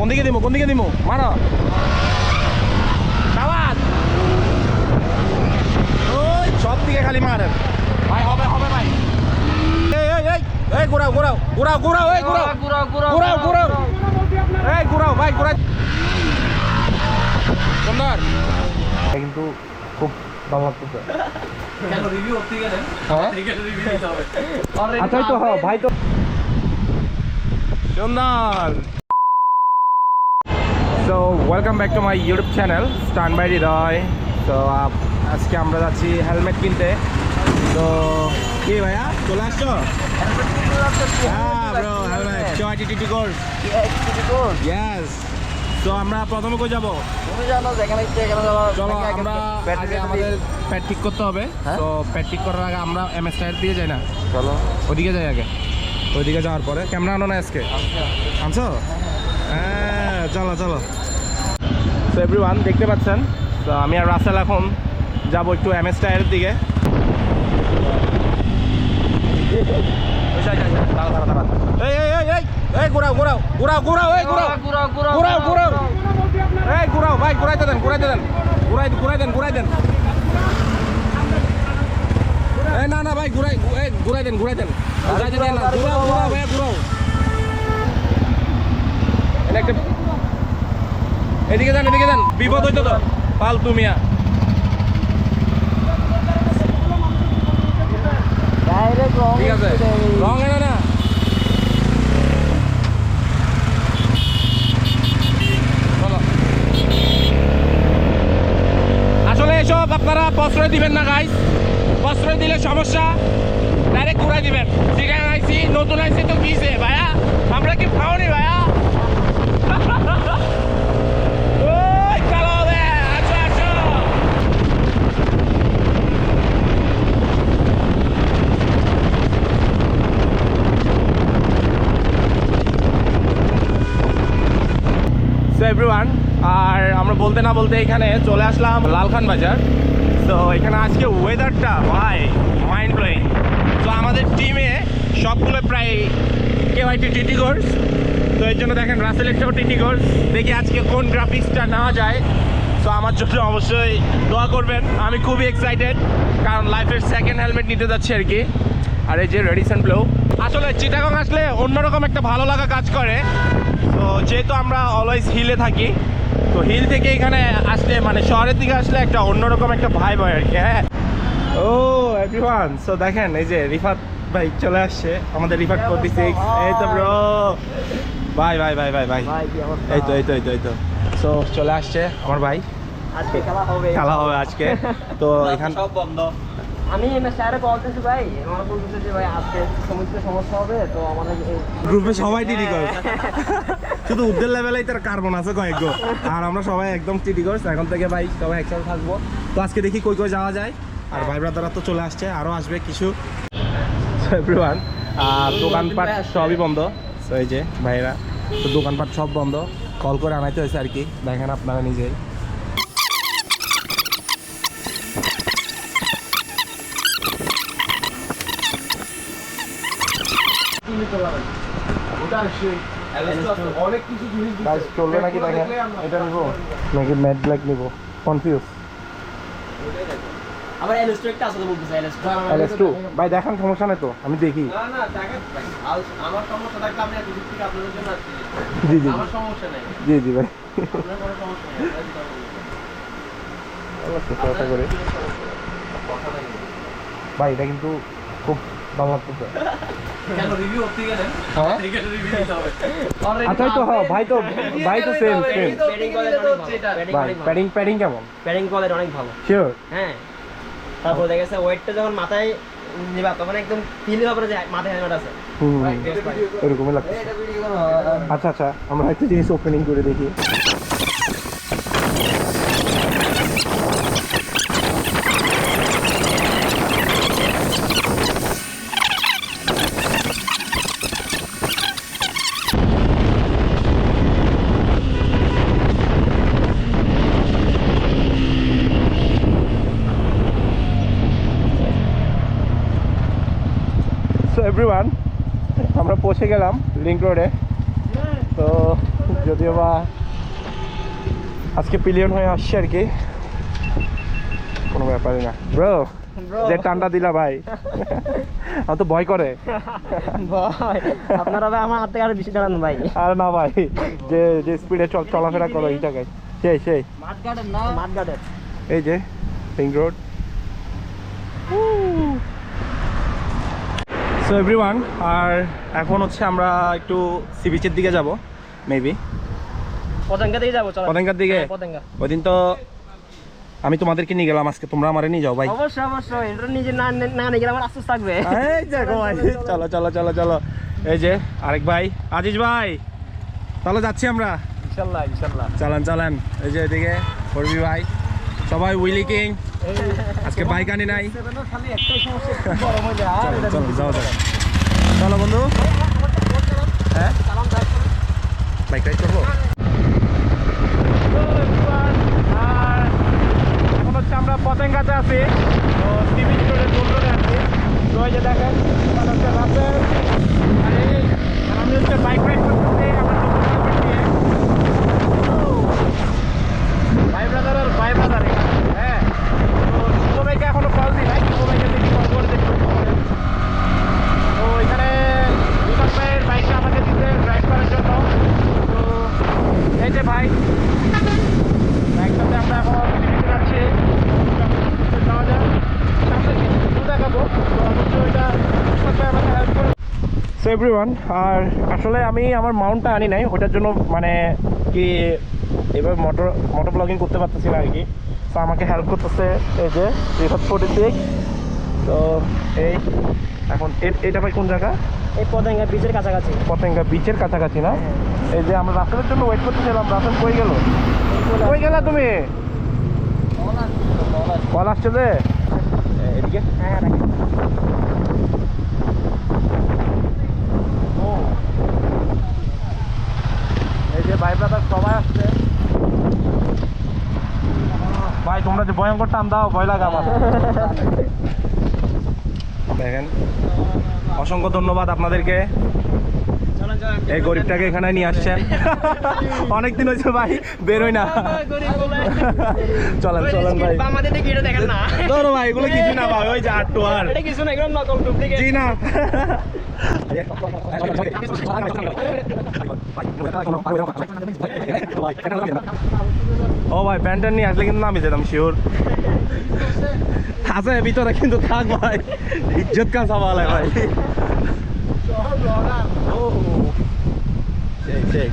কোন দিকে দিমু কোন দিকে দিমু? মারো। ওই সব দিকে খালি মারেন ভাই হবে হবে ভাই। এই এই এই এই ঘুরাও ঘুরাও ঘুরাও ঘুরাও এই ঘুরাও ঘুরাও, ঘুরাও, ঘুরাও ঘুরাও ঘুরাও। এই ঘুরাও ভাই ঘুরাই। সুন্দর। কিন্তু খুব ভালো লাগতেছে। কেন রিভিউ করতে গেলেন? হ্যাঁ? রিভিউ দিতে হবে। আচ্ছা তো হ্যাঁ ভাই তো সুন্দর। So welcome back to my YouTube channel stun by হৃদয় তো আজকে আমরা যাচ্ছি হেলমেট কিনতে। তো কি ভাইয়া চলে আসছো? হ্যাঁ তো আমরা প্রথমে কই যাব? চলো আমরা আমাদের প্যাড ঠিক করতে হবে। হ্যাঁ? তো প্যাড ঠিক করার আগে আমরা এমএস টায়ার দিয়ে যাই না? চলো। ওদিকে যাই আগে। ওইদিকে যাওয়ার পরে। ক্যামেরা আনো না আজকে? আনছো? হ্যাঁ চলো চলো। তো এভরিওয়ান দেখতে পাচ্ছেন? তো আমি আর রাসেল এখন যাব একটু এম এস টায়ারের দিকে। ঘুরাও ঘুরাও ঘুরাও ঘুরাও এই ঘুরাও ঘুরাও, ঘুরাও, ঘুরাও ঘুরাও ঘুরাও। এই ঘুরাও ভাই ঘুরাইতে দেন ঘুরাইতে দেন ঘুরাই ঘুরাই দেন ঘুরাই দেন। এই না না ভাই ঘুরাই এই ঘুরাই দেন ঘুরাই দেন। ঘুরাইতে দেন না। ঘুরাও ঘুরাও ভাই ঘুরাও। এটা একটা এদিকে যান এদিকে যান। বিপদ হইতো তো। ফালতু মিয়া। ঠিক আছে। রং না। চলো। আসলে এসব আপনারা প্রশ্রয় দিবেন না গাইস প্রশ্রয় দিলে সমস্যা। ডাইরেক্ট ঘুরাই দিবেন। সেখানে আইসি নতুন আইসি তো কিসে ভাইয়া। আমরা কি খাওনি ভাইয়া ওই চালো হবে আসো আসো এভরিওয়ান আর আমরা বলতে না বলতে এখানে চলে আসলাম লালখান বাজার। তো এখানে আজকে ওয়েদারটা ভাই মাইন্ড ব্লোয়িং তো আমাদের টিমে সবগুলো প্রায় একটি টিটি কোর্স তো এর জন্য দেখেন রাসেলেরটাও টিটি কোর্স দেখি আজকে কোন গ্রাফিক্সটা নেওয়া যায়। তো আমার জন্য অবশ্যই দোয়া করবেন। আমি খুবই এক্সাইটেড কারণ লাইফের সেকেন্ড হেলমেট নিতে যাচ্ছি আর কি। আর এই যে রেডিসন ব্লো আসলে চিটাগং আসলে অন্যরকম একটা ভালো লাগা কাজ করে। তো যেহেতু আমরা অলওয়েজ হিলে থাকি তো হিল থেকে এখানে আসলে মানে শহরের দিকে আসলে একটা অন্যরকম একটা ভাই হয় আর কি হ্যাঁ। ও এভরিওয়ান সো দেখেন এই যে রিফাত ভাই চলে আসছে আমাদের রিফাত ফোর্টি সিক্স এই তো ব্রো ভাই ভাই ভাই ভাই ভাই। ভাই? এই তো এই তো এই তো এই তো। সো চলে আসছে আমার ভাই। আজকে খেলা হবে। খেলা হবে আজকে। তো এখান সব বন্ধ। আমি স্যারে বলতেছি ভাই। আমার বলতেছে যে ভাই আজকে সমস্ত সমস্যা হবে তো আমাদের গ্রুপে সবাই টিডি করে। শুধু উদ্দের লেভেলেই তার কার্বন আছে কয়েক আর আমরা সবাই একদম টিডি করছি এখন থেকে ভাই সবাই একসাথে থাকব। তো আজকে দেখি কই কই যাওয়া যায়। আর ভাই ব্রাদাররা তো চলে আসছে আরও আসবে কিছু। এভরিওয়ান দোকানপাট সবই বন্ধ। এই যে ভাইরা তো দোকানপাট সব বন্ধ। কল করে আনাইতে হয়েছে আর কি। দেখেন আপনারা নিজেই। অনেক কিছু জিনিস গাইস চলবে নাকি দেখেন? এটা নিবো নাকি ম্যাট ব্ল্যাক নিবো? কনফিউজ আবার এলএস একটা আছে বলতেছে এলএস এলএস টু ভাই দেখান সমস্যা নেই তো আমি দেখি। না না দেখেন আমার সমস্যা থাকলে আপনি এতদিক থেকে আপনাদের জন্য আসছি জি জি। আমার সমস্যা নেই। জি জি ভাই। আপনার কোনো সমস্যা নেই আমরা দিতে পারব। অবশ্যই কথা করে ভাই এটা কিন্তু খুব হ্যাঁ? Already আচ্ছা তো হ্যাঁ ভাই তো ভাই তো সেম সেম প্যাডিং কোয়ালিটি ভাই প্যাডিং প্যাডিং কেমন? প্যাডিং কোয়ালিটি অনেক ভালো। শিওর হ্যাঁ। তারপর দেখা গেছে ওয়েটটা যখন মাথায় নিবা তখন একদম ফিল হবে যে মাথায় হেলমেট আছে। এরকমই লাগছে আচ্ছা আচ্ছা আমরা একটা জিনিস ওপেনিং করে দেখি সো এভরিওয়ান আমরা পৌঁছে গেলাম লিঙ্ক রোডে। তো যদিও বা আজকে পিলিয়ন হয়ে আসছে আর কি কোনো ব্যাপারই না। ব্রো যে টানটা দিলা ভাই। আমার তো ভয় করে। ভাই আপনারা ভাই আমার হাত থেকে আরও বেশি দাঁড়ান ভাই। আর না ভাই যে যে স্পিডে চল চলাফেরা করো এই জায়গায়। সেই সেই। মাঠ গার্ডেন না। মাঠ গার্ডেন এই যে রিং রোড সো এভরিওয়ান আর এখন হচ্ছে আমরা একটু সি বিচের দিকে যাব মেবি পতেঙ্গা দিয়ে যাব চলো। পতেঙ্গার দিকে? হ্যাঁ, ওই দিন তো আমি তোমাদেরকে নিয়ে গেলাম আজকে তোমরা আমারে নিয়ে যাও ভাই অবশ্যই অবশ্যই এটা নিজে না না নিয়ে গেলে আমার আফসোস থাকবে। এই দেখো চলো চলো চলো চলো। এই যে আরেক ভাই আজিজ ভাই। তাহলে যাচ্ছি আমরা। ইনশাল্লাহ ইনশাল্লাহ। চালান চালান। এই যে এদিকে করবি ভাই। সবাই উইলি কিং। আজকে বাইক আনি নাই। চলো যাও যাও। চলো বন্ধু। হ্যাঁ? বাইক রাইড করব? আমরা পতেঙ্গাতে আছি আছি দেখেন আর আমি হচ্ছে বাইক রাইড করতেছি আমার। ভাই ব্রাদার ভাই ব্রাদার হ্যাঁ তো শুভ ভাইকে এখনও কল দিই নাই শুভ ভাইকে দেখি কল করে দেখি তো এখানে বিকাশ ভাইয়ের বাইকটা আমাকে দিতে ড্রাইভ করার জন্য তো যে ভাই। বাইকটাতে আমরা এখন লিমিটে যাচ্ছি যাওয়া যায় সামনে কিছু দেখাবো। তো অবশ্যই আমাকে হেল্প করে সো এভরিওয়ান আর আসলে আমি আমার মাউন্টটা আনি নাই। ওটার জন্য মানে কি এবার মোটর মোটর ব্লগিং করতে পারতেছি না আর কি। তো আমাকে হেল্প করতেছে এই যে রিভার ফোর্টি সিক্স তো এই এখন এটা ভাই কোন জায়গা? এই পতেঙ্গা বীজের কাছাকাছি। পতেঙ্গা বিচের কাছাকাছি না? এই যে আমরা রাসেলের জন্য ওয়েট করতেছিলাম রাসেল কই গেল? কই গেলা তুমি? কল আসছে যে? এদিকে এই যে ভাই ব্রাদার সবাই আসছে। ভাই, তোমরা যে ভয়ঙ্কর টান দাও, ভয় লাগে আমার। দেখেন, অসংখ্য ধন্যবাদ আপনাদেরকে। এই গরিবটাকে এখানে নিয়ে আসছেন। অনেকদিন হয়েছে ভাই বেরোই না। চলেন চলেন ভাই। ধরো ভাই, এগুলো কিছু না ভাই, ওই যে আট টু আর জি না। ও ভাই প্যান্ট নিয়ে আসলে কিন্তু নামে যেতাম শিওর আছে, ভিতরে কিন্তু থাক ভাই। ইজ্জত কা সওয়াল है ভাই। সেই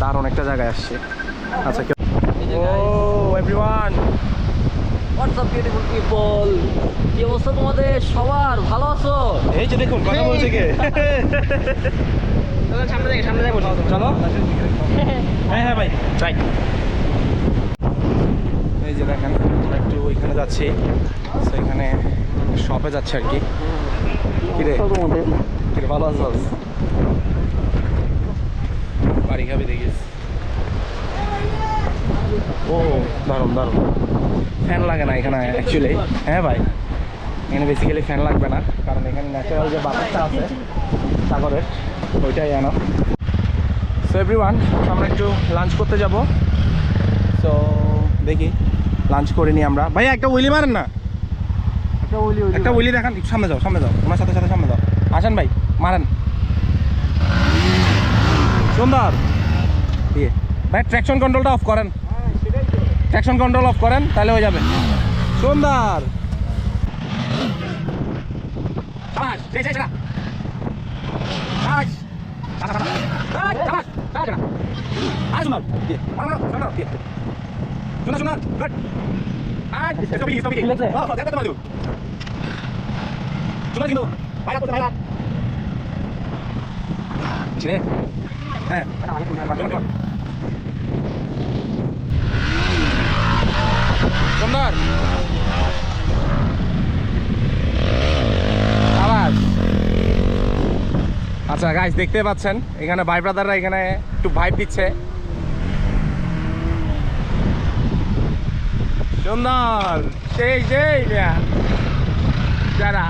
দারুণ একটা জায়গায় আসছে। আচ্ছা ও everyone what's up beautiful people কি অবস্থা তোমাদের? সবার ভালো আছো? এই যে দেখুন কথা বলছে কে? সামনে দেখে সামনে দেখো চলো। হ্যাঁ হ্যাঁ ভাই চাই এই যে দেখেন আমরা একটু ওইখানে যাচ্ছি। তো এখানে শপে যাচ্ছে আর কি। কিরে? কিরে ভালো আছিস বাড়ি খাবি দেখিস। ও দারুণ দারুণ। ফ্যান লাগে না এখানে অ্যাকচুয়ালি হ্যাঁ ভাই? এখানে বেসিক্যালি ফ্যান লাগবে না কারণ এখানে ন্যাচারাল যে বাতাসটা আছে সাগরের ওইটাই আনো। সো এভরিওয়ান আমরা একটু লাঞ্চ করতে যাব। সো দেখি লাঞ্চ করে নিই আমরা। ভাই একটা উইলি মারেন না। একটা বলি একটা উইলি দেখান সামনে যাও সামনে যাও। তোমার সাথে সাথে সামনে যাও। আসেন ভাই মারেন। সুন্দর। ভাই ট্র্যাকশন কন্ট্রোলটা অফ করেন। ট্র্যাকশন কন্ট্রোল অফ করেন, তাহলে হয়ে যাবে। সুন্দর। কিন্তু। হ্যাঁ। সুন্দর আওয়াজ আচ্ছা গাইস দেখতে পাচ্ছেন? এখানে ভাই ব্রাদাররা এখানে একটু ভাইব দিচ্ছে। সুন্দর সেই সেই। যারা।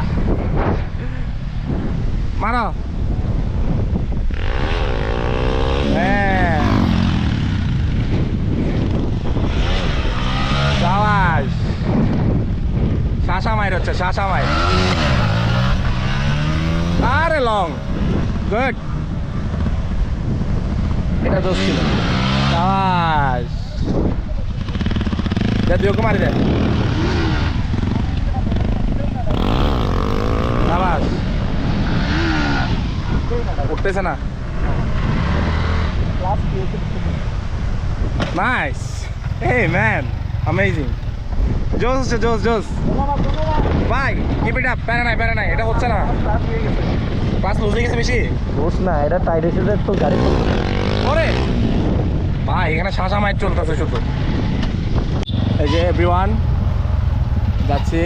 মারো। হ্যাঁ সাবাস শাসা মাইর হচ্ছে শাসা মাইর আরে লং গুড এটা দোষ ছিল সাবাস দে তুই ওকে মারি দে সাবাস উঠতেছে না নাইস Hey man, amazing. হচ্ছে জোস জোস ভাই কিপ ইট আপ প্যারা নাই প্যারা নাই. এটা হচ্ছে না। পাঁচ লুজ হয়ে গেছে বেশি। দোষ না এটা টাইট এসে তো গাড়ি ওরে! ভাই এখানে শাসা মাইট চলতেছে শুধু। এই যে এভরিওয়ান যাচ্ছি।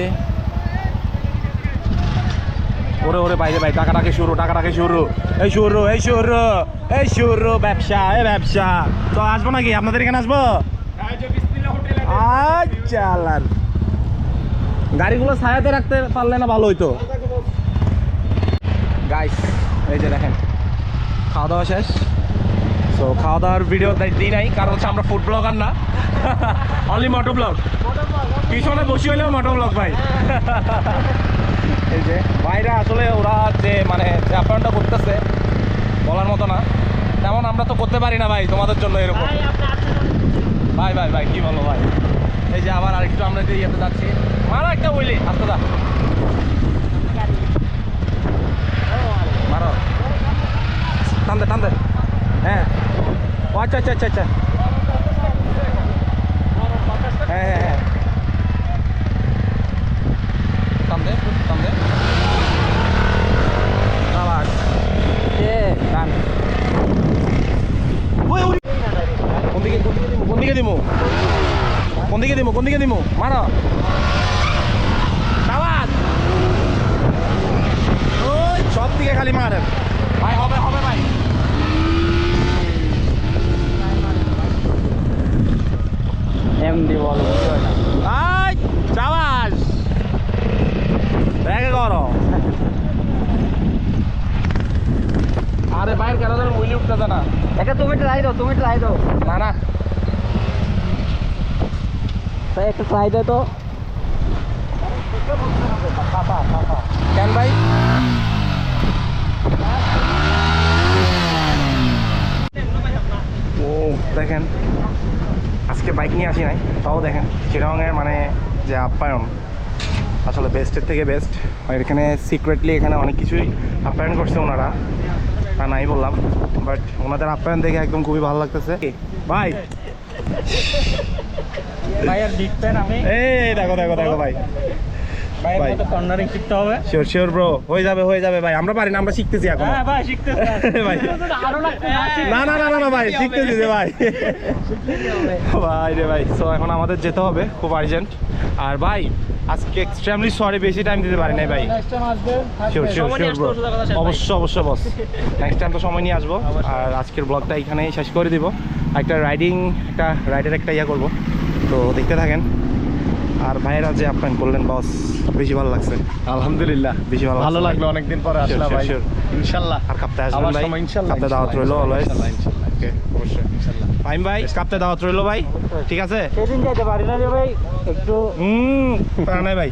ওরে ওরে বাইরে, ভাই টাকা টাকা শুরু টাকা টাকা শুরু এই শুরু এই শুরু এই শুরু ব্যবসা এই ব্যবসা। তো আসব নাকি? আপনাদের এখানে আসব? আচ্ছা গাড়িগুলো ছায়াতে রাখতে পারলে না ভালো হইতো। গাইস এই যে দেখেন খাওয়া দাওয়া শেষ। তো খাওয়া দাওয়ার ভিডিও দিই নাই, কারণ হচ্ছে আমরা ফুড ব্লগার না। অনলি মোটো ব্লগ পিছনে বসে হইলেও মোটো ব্লগ ভাই। এই যে ভাইরা আসলে ওরা যে মানে যে আপ্যায়নটা করতেছে বলার মতো না। তেমন আমরা তো করতে পারি না ভাই তোমাদের জন্য এরকম। ভাই ভাই ভাই কি বলো ভাই? এই যে আবার আরেকটু আমরা যে ইয়েতে যাচ্ছি। মারো একটা বইলি আস্তে দা মারো। টান দে টান দে হ্যাঁ আচ্ছা আচ্ছা আচ্ছা আচ্ছা। হ্যাঁ হ্যাঁ হ্যাঁ টান দে টান দে আবার টান ওই ওই কোন দিকে কোন দিকে দিমু? কোন দিকে দিমু? কোন দিকে দিমু? মারো। আওয়াজ ওই সব দিকে খালি মারেন ভাই হবে হবে ভাই। এমডি বল আই চাবাস ব্যাগে করো আরে বাইর কেন যেন উইলি উঠতেছে না একটা তুমি ট্রাই দাও তুমি ট্রাই দাও। না না। তাই একটা ট্রাই দাও তো। কেন ভাই? ও দেখেন। আজকে বাইক নিয়ে আসি নাই তাও দেখেন চিরঙের মানে যে আপ্যায়ন আসলে বেস্টের থেকে বেস্ট আর এখানে সিক্রেটলি এখানে অনেক কিছুই আপ্যায়ন করছে ওনারা। তা নাই বললাম বাট ওনাদের আপ্যায়ন দেখে একদম খুবই ভালো লাগতেছে। ভাই। ভাই আর জিতবেন আমি। এই দেখো দেখো দেখো ভাই। শিওর শিওর ব্রো হয়ে যাবে হয়ে যাবে ভাই। আমরা পারি না আমরা শিখতেছি এখন। হ্যাঁ ভাই শিখতে ভাই। আরও লাগবে না না না না না ভাই শিখতেছি যে ভাই। ভাই রে ভাই সো এখন আমাদের যেতে হবে খুব আর্জেন্ট আর ভাই আজকে এক্সট্রিমলি সরি বেশি টাইম দিতে পারি নাই ভাই। শিওর শিওর শিওর ভাই। অবশ্যই অবশ্যই বস নেক্সট টাইম তো সময় নিয়ে আসব। আর আজকের ব্লগটা এখানেই শেষ করে দিব। একটা রাইডিং একটা রাইডের একটা ইয়া করব। তো দেখতে থাকেন। আর ভাইয়েরা যে আপ্যায়ন করলেন বস বেশি ভালো লাগছে। আলহামদুলিল্লাহ। বেশি ভালো ভালো লাগল অনেকদিন পরে আসলাম ভাই। sure. ইনশাল্লাহ। আর কাপ্তে আসবেন আবার ভাই? কাপ্তে দাওয়াত রইল অলওয়েজ। ওকে অবশ্যই। ফাইন ভাই কাপ্তে দাওয়াত রইল ভাই? ঠিক আছে? সেদিন যাইতে পারি না রে ভাই একটু হুম ভাই।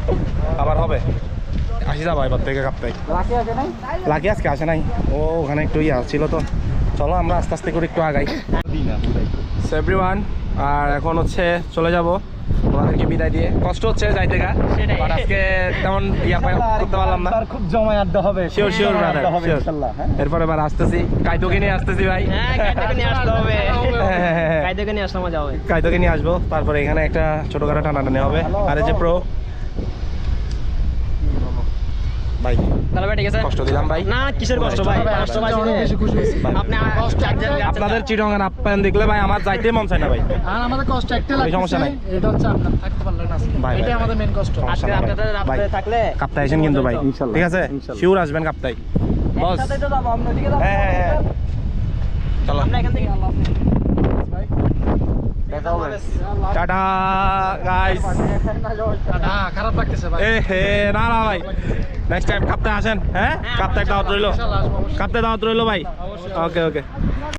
আবার হবে। আসি যাব এবার থেকে কাপ্তাই। রাখি আছে নাই? লাকি আজকে আসে নাই? ও ওখানে একটু ইয়া ছিল তো। চলো আমরা আস্তে আস্তে করে একটু আগাই। সো এভরিওয়ান আর এখন হচ্ছে চলে যাব তোমাদেরকে বিদায় দিয়ে। কষ্ট হচ্ছে যাইতে গা। বাট আজকে তেমন ইয়া করতে পারলাম না। খুব জমায় আড্ডা হবে। শিওর শিওর ব্রাদার ইনশাআল্লাহ হ্যাঁ। এরপরে আবার আসতেছি। কাইতোকে নিয়ে আসতেছি ভাই। হ্যাঁ কাইদকে নিয়ে আসতে হবে। হ্যাঁ, হ্যাঁ, হ্যাঁ। কাইদকে নিয়ে আসলে মজা হবে। কাইতোকে নিয়ে আসব। তারপরে এখানে একটা ছোটখাটো টানাটানি হবে। আর এই যে প্রো ভাই। তাহলে ভাই ঠিক আছে? কষ্ট দিলাম ভাই। না কিসের কষ্ট ভাই? কষ্ট পাইছি অনেক বেশি খুশি হয়েছি। ভাই, আপনি আপনাদের চিটঙ্গান আপ্যায়ন দেখলে ভাই আমার যাইতে মন চায় না ভাই। আর আমাদের কষ্ট একটাই ওই সমস্যা নাই। এটা হচ্ছে আপনার থাকতে পারলেন না। ভাই, এটাই আমাদের মেন কষ্ট। আজকে আপনাদের ভাই, রাত্রে থাকলে কাপ্তাই আসেন কিন্তু ভাই। ইনশাল্লাহ, ঠিক আছে। শিওর আসবেন কাপ্তাই। বস। একসাথে তো যাব আমরা দিকে যাব হ্যাঁ হ্যাঁ। চলো। আমরা এখান থেকে টাটা গাইস টাটা খারাপ লাগতেছে ভাই। এ হে না না ভাই। নেক্সট টাইম কাপ্তাই আসেন হ্যাঁ? কাপ্তাই দাওয়াত রইল। কাপ্তাই দাওয়াত রইল ভাই। ওকে ওকে